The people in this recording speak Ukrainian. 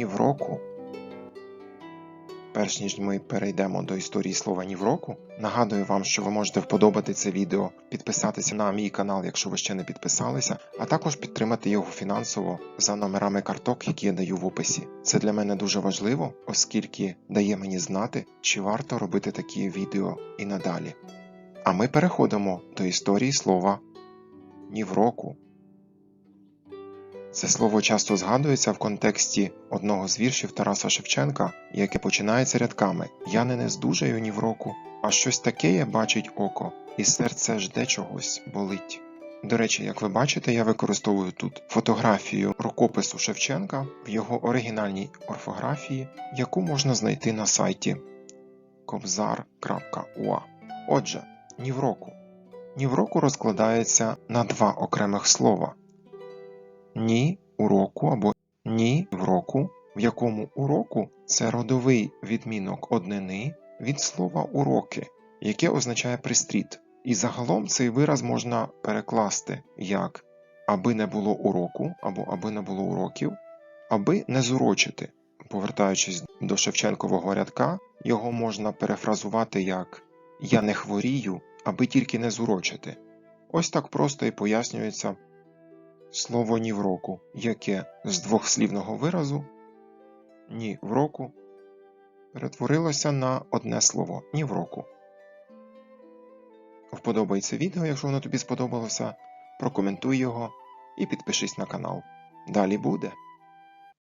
ні в року. Перш ніж ми перейдемо до історії слова ні в року, нагадую вам, що ви можете вподобати це відео, підписатися на мій канал, якщо ви ще не підписалися, а також підтримати його фінансово за номерами карток, які я даю в описі. Це для мене дуже важливо, оскільки дає мені знати, чи варто робити такі відео і надалі. А ми переходимо до історії слова ні в року. Це слово часто згадується в контексті одного з віршів Тараса Шевченка, яке починається рядками Я не нездужаю ні в року, а щось таке бачить око, і серце жде чогось болить. До речі, як ви бачите, я використовую тут фотографію рукопису Шевченка в його оригінальній орфографії, яку можна знайти на сайті kobzar.ua. Отже, ні в року. Ні в року розкладається на два окремих слова ні уроку або ні в року, в якому уроку це родовий відмінок однини від слова уроки, яке означає пристріт. І загалом цей вираз можна перекласти як аби не було уроку або аби не було уроків, аби не зурочити. Повертаючись до Шевченкового рядка, його можна перефразувати як Я не хворію, аби тільки не зурочити. Ось так просто і пояснюється слово ні в року, яке з двохслівного виразу ні в року перетворилося на одне слово ні в року. Вподобай відео, якщо воно тобі сподобалося, прокоментуй його і підпишись на канал. Далі буде.